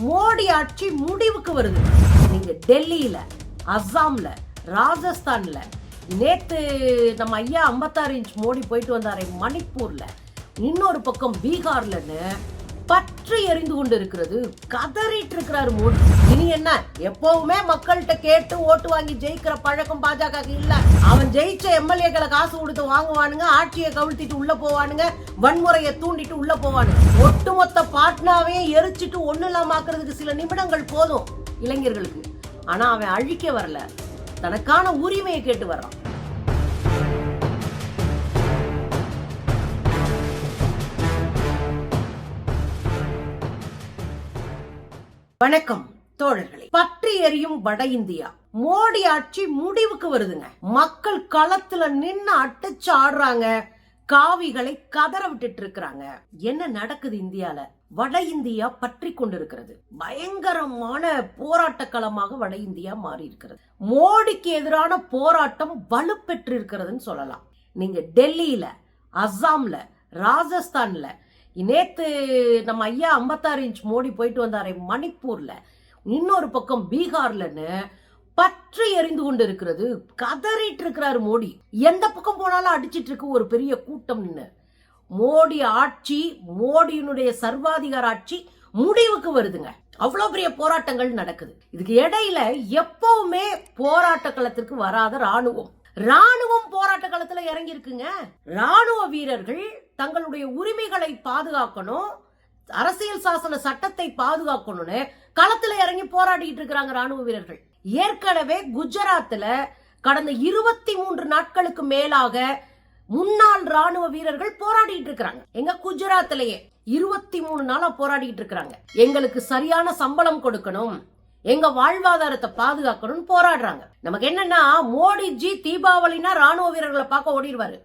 மோடி ஆட்சி முடிவுக்கு வருது. நீங்க டெல்லியில அஸ்ஸாம்ல ராஜஸ்தான்ல நேத்து நம்ம ஐயா 56 இன்ச் மோடி போயிட்டு வந்தாரே மணிப்பூர்ல இன்னொரு பக்கம் பீகார்லன்னு பற்றி எரிந்து கொண்டு இருக்கிறது கதறிட்டு இருக்கிறாரு மோடி. இனி என்ன? எப்பவுமே மக்கள்கிட்ட கேட்டு ஓட்டு வாங்கி ஜெயிக்கிற பழக்கம் பாஜக இல்ல. அவன் ஜெயிச்ச எம்எல்ஏக்களை காசு கொடுத்து வாங்குவானுங்க ஆட்சியை கவிழ்த்திட்டு உள்ள போவானுங்க வன்முறையை தூண்டிட்டு உள்ள போவானுங்க. ஒட்டுமொத்த பாட்னாவையும் எரிச்சிட்டு ஒண்ணு இல்லாம ஆக்குறதுக்கு சில நிமிடங்கள் போதும் இளைஞர்களுக்கு. ஆனா அவன் அழிக்க வரல. தனக்கான உரிமையை கேட்டு வர்றான். வணக்கம் தோழர்களே. பற்றி எரியும் வட இந்தியா. மோடி ஆட்சி முடிவுக்கு வருதுங்க. மக்கள் களத்துல நின்னு அடிச்சு ஆடுறாங்க காவிகளை கதற விட்டுட்டு இருக்கிறாங்க என்ன நடக்குது இந்தியால? வட இந்தியா பற்றி கொண்டிருக்கிறது. பயங்கரமான போராட்ட களமாக வட இந்தியா மாறி இருக்கிறது மோடிக்கு எதிரான போராட்டம் வலுப்பெற்று இருக்கிறதுன்னு சொல்லலாம். நீங்க டெல்லியில அஸ்ஸாம்ல ராஜஸ்தான்ல நேத்து நம்ம ஐயா 56 இன்ச் மோடி போயிட்டு வந்தாரே மணிப்பூர்ல. இன்னொரு பக்கம் பீகார்லன்னு பற்றி எரிந்து கொண்டு இருக்கிறது கதறிட்டு இருக்கிறாரு மோடி. எந்த பக்கம் போனாலும் அடிச்சிட்டு இருக்கு ஒரு பெரிய கூட்டம்னு மோடி ஆட்சி மோடியினுடைய சர்வாதிகார ஆட்சி முடிவுக்கு வருதுங்க. அவ்வளோ பெரிய போராட்டங்கள் நடக்குது. இதுக்கு இடையில எப்பவுமே போராட்ட களத்திற்கு வராத ராணுவம் ராணுவம் போராட்ட காலத்துல இறங்கி இருக்குங்க ராணுவ வீரர்கள் தங்களுடைய உரிமைகளை பாதுகாக்கணும் அரசியல் சாசன சட்டத்தை பாதுகாக்கணும்னு களத்துல இறங்கி போராடிட்டு இருக்கிறாங்க ராணுவ வீரர்கள். ஏற்கனவே குஜராத்ல கடந்த இருபத்தி மூன்று நாட்களுக்கு மேலாக முன்னாள் ராணுவ வீரர்கள் போராடிட்டு இருக்கிறாங்க. எங்க குஜராத்லயே இருபத்தி மூணு நாளா போராடிட்டு இருக்கிறாங்க. எங்களுக்கு சரியான சம்பளம் கொடுக்கணும். எங்க வாழ்வாதாரத்தை பாதுகாக்கணும்னு போராடுறாங்க. நமக்கு என்னன்னா மோடிஜி தீபாவளினா ராணுவ வீரர்களை பார்க்க ஓடிடுவாரு.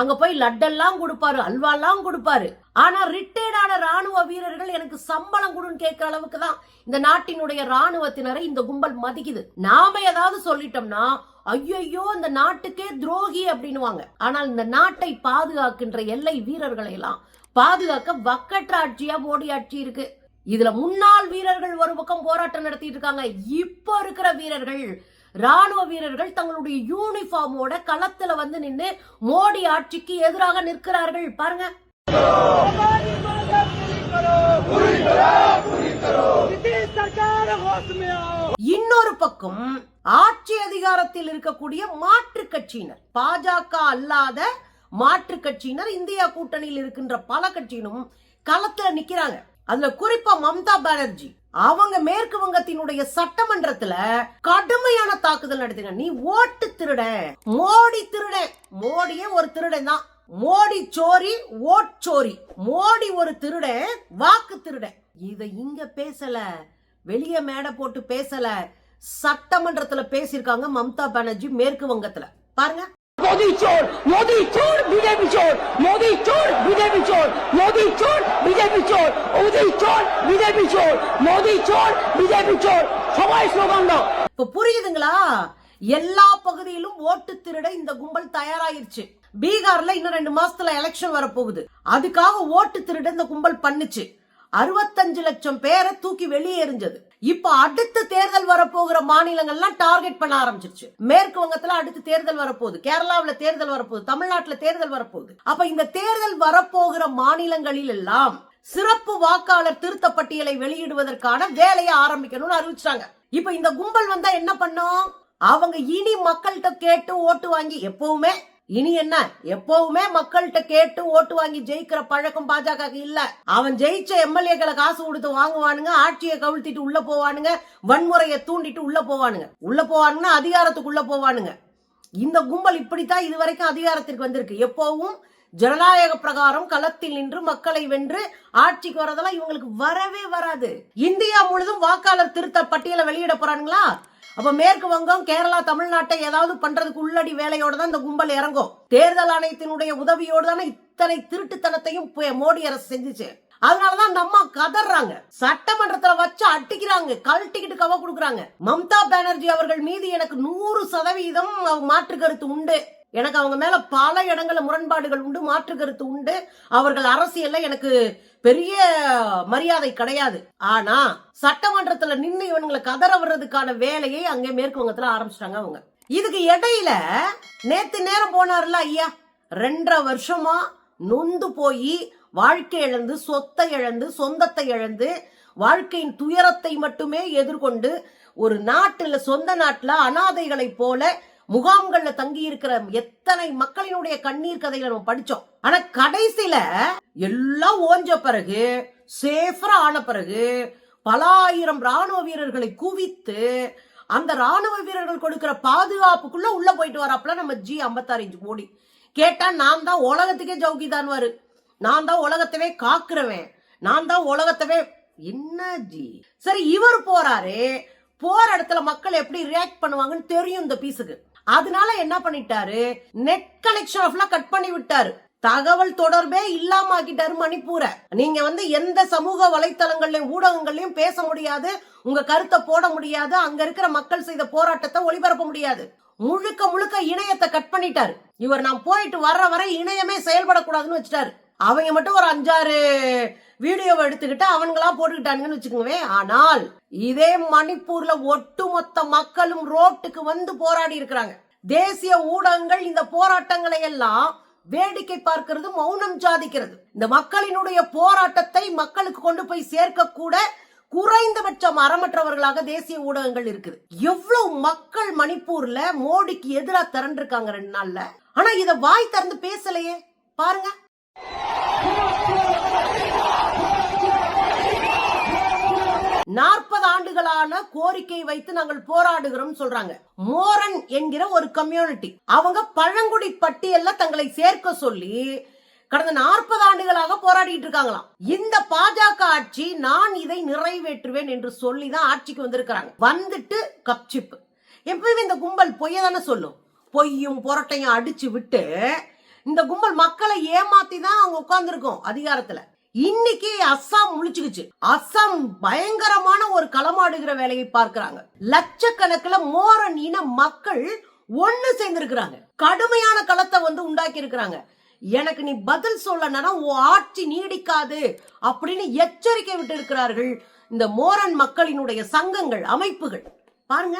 அங்க போய் லட்டெல்லாம் கொடுப்பாரு அல்வாலாம் கொடுப்பாரு. ஆனா ரிட்டையர்டான ராணுவ வீரர்கள் எனக்கு சம்பளம் கொடுன்னு கேட்கிற அளவுக்கு தான் இந்த நாட்டினுடைய ராணுவத்தினரை இந்த கும்பல் மதிக்குது. நாம ஏதாவது சொல்லிட்டோம்னா ஐயோ இந்த நாட்டுக்கே துரோகி அப்படின்னுவாங்க. ஆனால் இந்த நாட்டை பாதுகாக்கின்ற எல்லை வீரர்களை எல்லாம் பாதுகாக்க வக்கற்ற ஆட்சியா மோடி ஆட்சி இருக்கு. இதுல முன்னாள் வீரர்கள் ஒரு பக்கம் போராட்டம் நடத்திட்டு இருக்காங்க. இப்ப இருக்கிற வீரர்கள் ராணுவ வீரர்கள் தங்களுடைய யூனிஃபார்மோட களத்துல வந்து நின்று மோடி ஆட்சிக்கு எதிராக நிற்கிறார்கள். பாருங்க. இன்னொரு பக்கம் ஆட்சி அதிகாரத்தில் இருக்கக்கூடிய மாற்று கட்சியினர் பாஜக அல்லாத மாற்று கட்சியினர் இந்தியா கூட்டணியில் இருக்கின்ற பல கட்சியினும் களத்துல நிக்கிறாங்க. அதுல குறிப்பா மம்தா பானர்ஜி. அவங்க மேற்கு வங்கத்தினுடைய சட்டமன்றத்துல கடுமையான தாக்குதல் நடத்தின. நீ ஓட்டு திருடன் மோடி திருடன் மோடியே ஒரு திருடன் தான். மோடி சோரி ஓட் சோரி. மோடி ஒரு திருடன் வாக்கு திருடன் இத இங்க பேசல. வெளிய மேடை போட்டு பேசல. சட்டமன்றத்துல பேசியிருக்காங்க மம்தா பானர்ஜி மேற்கு வங்கத்துல பாருங்க. মোদি চোর মোদি চোর বিজেপি চোর মোদি চোর বিজেপি চোর মোদি চোর বিজেপি চোর মোদি চোর বিজেপি চোর মোদি চোর বিজেপি চোর। সবাই স্লোগান দাও। இப்ப புரியுதுங்களா? எல்லா பகுதியிலும் ஓட்டு திருட இந்த கும்பல் தயாராயிருச்சு. பீகார்ல இன்னும் ரெண்டு மாசத்துல எலெக்ஷன் வரப்போகுது. அதுக்காக ஓட்டு திருட இந்த கும்பல் பண்ணுச்சு. அறுபத்தஞ்சு லட்சம் பேரை தூக்கி வெளியே எரிஞ்சது இப்ப அடுத்த தேர்தல் வரப்போகிற மாநிலங்கள்லாம் டார்கெட் பண்ண ஆரம்பிச்சிருச்சு. மேற்கு வங்கத்துல அடுத்து தேர்தல் வரப்போகுது. கேரளாவுல தேர்தல் வரப்போகுது. தமிழ்நாட்டுல தேர்தல் வரப்போகுது. அப்ப இந்த தேர்தல் வரப்போகிற மாநிலங்களில் எல்லாம் சிறப்பு வாக்காளர் திருத்த பட்டியலை வெளியிடுவதற்கான வேலையை ஆரம்பிக்கணும்னு அறிவிச்சாங்க இப்ப இந்த கும்பல் வந்தா என்ன பண்ணும்? அவங்க இனி மக்கள்கிட்ட கேட்டு ஓட்டு வாங்கி எப்பவுமே இனி என்ன? எப்பவுமே மக்கள்கிட்ட கேட்டு ஓட்டு வாங்கி ஜெயிக்கிற பழக்கம் பாஜக இல்ல. அவன் ஜெயிச்ச எம்எல்ஏக்களை காசு கொடுத்து வாங்குவானுங்க ஆட்சியை கவிழ்த்திட்டு உள்ள போவானுங்க வன்முறையை தூண்டிட்டு உள்ள போவானுங்க. உள்ள போவானுங்கன்னா அதிகாரத்துக்குள்ள போவானுங்க. இந்த கும்பல் இப்படித்தான் இதுவரைக்கும் அதிகாரத்திற்கு வந்திருக்கு. எப்பவும் ஜனநாயக பிரகாரம் களத்தில் நின்று மக்களை வென்று ஆட்சிக்கு வரதெல்லாம் இவங்களுக்கு வரவே வராது. இந்தியா முழுதும் வாக்காளர் திருத்த பட்டியலை வெளியிட போறானுங்களா? அப்ப மேற்கு வங்கம் கேரளா தமிழ்நாட்டை ஏதாவது பண்றதுக்கு உள்ளடி வேலையோட தான் இந்த கும்பல் இறங்கும். தேர்தல் ஆணையத்தினுடைய உதவியோடு தானே இத்தனை திருட்டுத்தனத்தையும் மோடி அரசு செஞ்சுச்சு. அதனாலதான் அந்த அம்மா கதறாங்க. சட்டமன்றத்துல வச்சு அட்டிக்கிறாங்க கழட்டிக்கிட்டு கவ கொடுக்குறாங்க. மம்தா பானர்ஜி அவர்கள் மீது எனக்கு நூறு சதவீதம் மாற்று கருத்து உண்டு. எனக்கு அவங்க மேல பல இடங்கள்ல முரண்பாடுகள் உண்டு. மாற்று கருத்து உண்டு. அவர்கள் அரசியல்ல எனக்கு பெரிய மரியாதை கிடையாது. ஆனா சட்டமன்றத்துல நின்று இவங்களை கதற வர்றதுக்கான வேலையை அங்கே மேற்கு வங்கத்துல ஆரம்பிச்சிட்டாங்க அவங்க. இதுக்கு இடையில நேத்து நேரம் போனார்ல ஐயா. ரெண்டரை வருஷமா நொந்து போய் வாழ்க்கை இழந்து சொத்தை இழந்து சொந்தத்தை இழந்து வாழ்க்கையின் துயரத்தை மட்டுமே எதிர்கொண்டு ஒரு நாட்டுல சொந்த நாட்டுல அனாதைகளைப் போல முகாம்கள்ல தங்கி இருக்கிற எத்தனை மக்களினுடைய கண்ணீர் கதைகளை நம்ம படிச்சோம். ஆனா கடைசியில எல்லாம் ஓஞ்ச பிறகு சேஃபரா ஆன பிறகு பல ஆயிரம் ராணுவ வீரர்களை குவித்து அந்த ராணுவ வீரர்கள் கொடுக்கிற பாதுகாப்புக்குள்ள உள்ள போயிட்டு வராப்புல நம்ம ஜி ஐம்பத்தாறு இன்ச்சு மோடி கேட்டா நான் தான் உலகத்துக்கே ஜவுகிதான்வாரு நான் தான் உலகத்தவே காக்குறவன். நான் தான் உலகத்தவே என்ன ஜி சரி இவர் போறாரு. போற இடத்துல மக்கள் எப்படி ரியாக்ட் பண்ணுவாங்கன்னு தெரியும் இந்த பீஸுக்கு அதனால என்ன பண்ணிட்டாரு? நெட் கனெக்ஷன் ஆஃப்லாம் கட் பண்ணி விட்டாரு. தகவல் தொடர்பே இல்லாம ஆக்கிட்டாரு மணிப்பூரை. நீங்க வந்து எந்த சமூக வலைத்தளங்கள்லயும் ஊடகங்கள்லயும் பேச முடியாது உங்க கருத்தை போட முடியாது அங்க இருக்கிற மக்கள் செய்த போராட்டத்தை ஒளிபரப்ப முடியாது. முழுக்க முழுக்க இணையத்தை கட் பண்ணிட்டாரு. இவர் நான் போயிட்டு வர்ற வரை இணையமே செயல்படக்கூடாதுன்னு வச்சுட்டாரு. அவங்க மட்டும் ஒரு அஞ்சாறு வீடியோவை எடுத்துக்கிட்டு அவங்களா போட்டுக்கிட்டானுங்கன்னு வச்சுக்கோங்க ஆனால் இதே மணிப்பூர்ல ஒட்டுமொத்த மக்களும் ரோட்டுக்கு வந்து போராடி இருக்கிறாங்க. தேசிய ஊடகங்கள் இந்த போராட்டங்களை எல்லாம் வேடிக்கை பார்க்கிறது மௌனம் சாதிக்கிறது. இந்த மக்களினுடைய போராட்டத்தை மக்களுக்கு கொண்டு போய் சேர்க்க கூட குறைந்தபட்சம் அறமற்றவர்களாக தேசிய ஊடகங்கள் இருக்குது. எவ்வளவு மக்கள் மணிப்பூர்ல மோடிக்கு எதிராக திரண்டிருக்காங்க ரெண்டு நாள்ல? ஆனா இத வாய் திறந்து பேசலையே. பாருங்க. நாற்பது ஆண்டுகளான கோரிக்கை வைத்து நாங்கள் போராடுகிறோம் சொல்றாங்க. மோரன் என்கிற ஒரு கம்யூனிட்டி அவங்க பழங்குடி பட்டியல்ல தங்களை சேர்க்க சொல்லி கடந்த நாற்பது ஆண்டுகளாக போராடிட்டு இருக்காங்களாம். இந்த பாஜக ஆட்சி நான் இதை நிறைவேற்றுவேன் என்று சொல்லி தான் ஆட்சிக்கு வந்திருக்கிறாங்க. வந்துட்டு கப்சிப்பு எப்பவுமே இந்த கும்பல் பொய்ய தானே சொல்லும். பொய்யும் புரட்டையும் அடிச்சு விட்டு இந்த கும்பல் மக்களை ஏமாத்தி தான் அவங்க உட்கார்ந்துருக்கோம் அதிகாரத்துல. இன்னைக்கு அஸ்ஸாம் முழிச்சுக்குச்சு. அஸ்ஸாம் பயங்கரமான ஒரு களமாடுகிற வேலையை பார்க்கிறாங்க. லட்சக்கணக்கில் மோரன் இன மக்கள் ஒண்ணு சேர்ந்திருக்கிறாங்க. கடுமையான களத்தை வந்து உண்டாக்கி இருக்கிறாங்க எனக்கு நீ பதில் சொல்லனா உன் ஆட்சி நீடிக்காது அப்படின்னு எச்சரிக்கை விட்டு இருக்கிறார்கள் இந்த மோரன் மக்களினுடைய சங்கங்கள் அமைப்புகள். பாருங்க.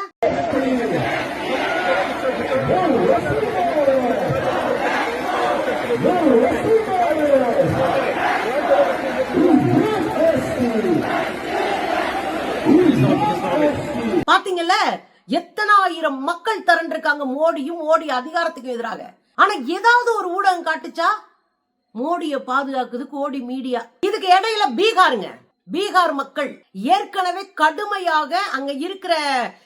பாத்தீங்கல்ல? எத்தனாயிரம் மக்கள் திரண்டிருக்காங்க. மோடியும் மோடி அதிகாரத்துக்கு எதிராக. ஆனா ஏதாவது ஒரு ஊடகம் காட்டுச்சா? மோடிய பாதுகாக்குது கோடி மீடியா. இதுக்கு இடையில பீகாருங்க. பீகார் மக்கள் ஏற்கனவே கடுமையாக அங்க இருக்கிற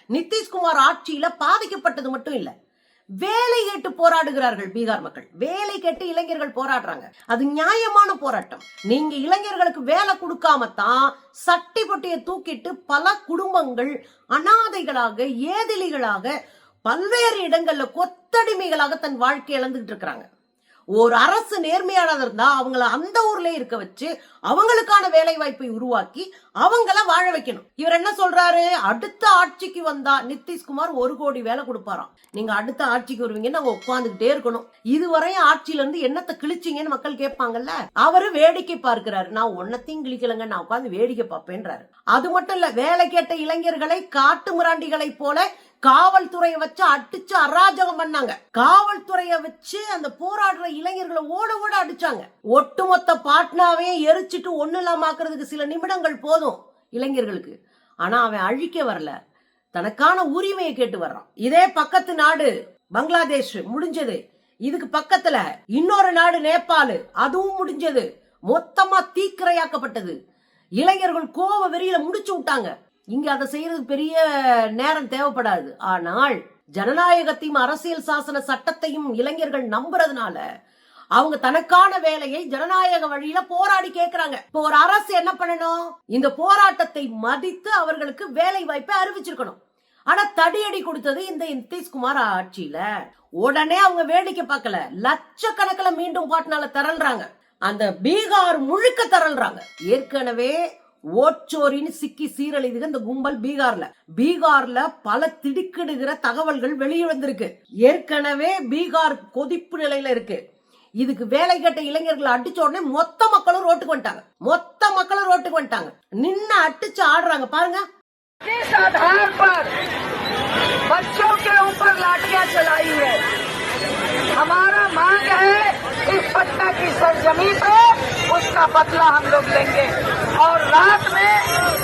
நிதிஷ்குமார் ஆட்சியில பாதிக்கப்பட்டது மட்டும் இல்ல. வேலை கேட்டு போராடுகிறார்கள் பீகார் மக்கள். வேலை கேட்டு இளைஞர்கள் போராடுறாங்க. அது நியாயமான போராட்டம். நீங்க இளைஞர்களுக்கு வேலை கொடுக்காம தான் சட்டி பொட்டியை தூக்கிட்டு பல குடும்பங்கள் அனாதைகளாக ஏதிலிகளாக பல்வேறு இடங்கள்ல கொத்தடிமைகளாக தன் வாழ்க்கை இழந்துகிட்டு இருக்கிறாங்க. ஒரு அரசு நேர்மையானதா இருந்தா அவங்கள அந்த ஊர்ல இருக்க வச்சு அவங்களுக்கான வேலை வாய்ப்பை உருவாக்கி அவங்கள வாழ வைக்கணும். இவர் என்ன சொல்றாரு? அடுத்த ஆட்சிக்கு வந்தா நிதிஷ்குமார் ஒரு கோடி வேலை கொடுப்பாராம். நீங்க அடுத்த ஆட்சிக்கு வருவீங்கன்னு நாங்க உட்காந்துக்கிட்டே இருக்கணும். இதுவரையும் ஆட்சியில இருந்து என்னத்தை கிழிச்சீங்கன்னு மக்கள் கேட்பாங்கல்ல? அவரு வேடிக்கை பார்க்கிறாரு. நான் ஒன்னத்தையும் கிழிக்கலங்க நான் உட்காந்து வேடிக்கை பார்ப்பேன்றாரு. அது மட்டும் இல்ல வேலை கேட்ட இளைஞர்களை காட்டு மிராண்டிகளை போல காவல்துறையை வச்சு அடிச்சு அராஜகம் பண்ணாங்க. காவல்துறையை வச்சு அந்த போராடுற இளைஞர்களை ஓட ஓட அடிச்சாங்க. ஒட்டுமொத்த பாட்னாவையும் எரிச்சிட்டு ஒண்ணு இல்லாமக்குறதுக்கு சில நிமிடங்கள் போதும் இளைஞர்களுக்கு. ஆனா அவன் அழிக்க வரல. தனக்கான உரிமையை கேட்டு வர்றான். இதே பக்கத்து நாடு பங்களாதேஷ் முடிஞ்சது. இதுக்கு பக்கத்துல இன்னொரு நாடு நேபாள். அதுவும் முடிஞ்சது. மொத்தமா தீக்கிரையாக்கப்பட்டது. இளைஞர்கள் கோவ வெறியில முடிச்சு விட்டாங்க. இங்க அதை செய்யறதுக்கு பெரிய நேரம் தேவைப்படாது. ஆனால் ஜனநாயகத்தையும் அரசியல் சாசன சட்டத்தையும் இளைஞர்கள் நம்புறதுனால அவங்க தனக்கான வேலையை ஜனநாயக வழியில போராடி கேக்குறாங்க. இப்போ ஒரு அரசு என்ன பண்ணணும்? இந்த போராட்டத்தை மதித்து அவர்களுக்கு வேலை வாய்ப்பை அறிவிச்சிருக்கணும். ஆனா தடியடி கொடுத்தது இந்த நிதிஷ்குமார் ஆட்சியில. உடனே அவங்க வேடிக்கை பார்க்கல. லட்சக்கணக்கில் மீண்டும் பாட்னால திரள்றாங்க. அந்த பீகார் முழுக்க திரள்றாங்க. ஏற்கனவே ஓச்சோரின்னு சிக்கி சீரழிதுக இந்த கும்பல் பீகார்ல பீகார்ல பல திடுக்கிடுகிற தகவல்கள் வெளியே வந்திருக்கு ஏற்கனவே பீகார் கொதிப்பு நிலையில இருக்கு இதுக்கு வேலை கட்ட இளைஞர்களை அடிச்ச உடனே மொத்த மக்களும் ரோட்டுக்கு வந்துட்டாங்க மொத்த மக்களும் ரோட்டுக்கு வந்துட்டாங்க நின்னு அடிச்சு ஆடுறாங்க பாருங்க किस आधार पर बच्चों के ऊपर लाठियां चलाई है हमारा मांग है इस पटना की सरजमी पे उसका बदला हम लोग लेंगे और रात में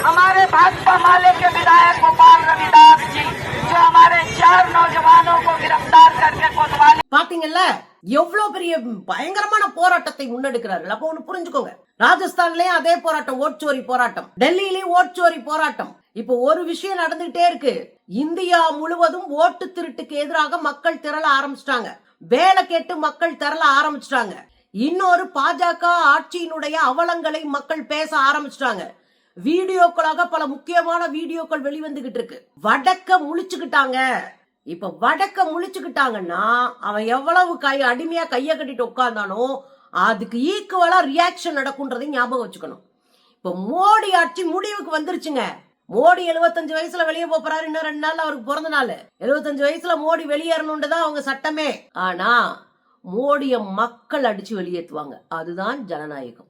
हमारे भाजपा माले के विधायक गोपाल रविदास जी जो हमारे चार नौजवानों को गिरफ्तार करके कोतवाली பாத்தீங்கல்ல எவ்வளவு பெரிய பயங்கரமான போராட்டத்தை முன்னெடுக்கிறார்கள் அப்ப ஒண்ணு புரிஞ்சுக்கோங்க ராஜஸ்தான்லயும் அதே போராட்டம் ஓட்சோரி போராட்டம் டெல்லியிலயும் ஓட்சோரி போராட்டம் இப்போ ஒரு விஷயம் நடந்துகிட்டே இருக்கு இந்தியா முழுவதும் ஓட்டு திருட்டுக்கு எதிராக மக்கள் திரள ஆரம்பிச்சிட்டாங்க வேலை கேட்டு மக்கள் திரள ஆரம்பிச்சிட்டாங்க இன்னொரு பாஜக ஆட்சியினுடைய அவலங்களை மக்கள் பேச ஆரம்பிச்சிட்டாங்க. வீடியோக்களாக பல முக்கியமான வீடியோக்கள் வெளிவந்துகிட்டு இருக்கு. வடக்க முழிச்சுக்கிட்டாங்க. இப்ப வடக்க முழிச்சுக்கிட்டாங்கன்னா அவன் எவ்வளவு கை அடிமையா கைய கட்டிட்டு உட்கார்ந்தானோ அதுக்கு ஈக்குவலா ரியாக்ஷன் நடக்கும்ன்றதை ஞாபகம் வச்சுக்கணும். இப்ப மோடி ஆட்சி முடிவுக்கு வந்துருச்சுங்க. மோடி 75 வயசுல வெளியே போறாரு. இன்னும் ரெண்டு நாள் அவருக்கு பிறந்த நாள். 75 வயசுல மோடி வெளியேறணும்ன்றதான் அவங்க சட்டமே. ஆனா மோடிய மக்கள் அடிச்சு வெளியேற்றுவாங்க அதுதான் ஜனநாயகம்.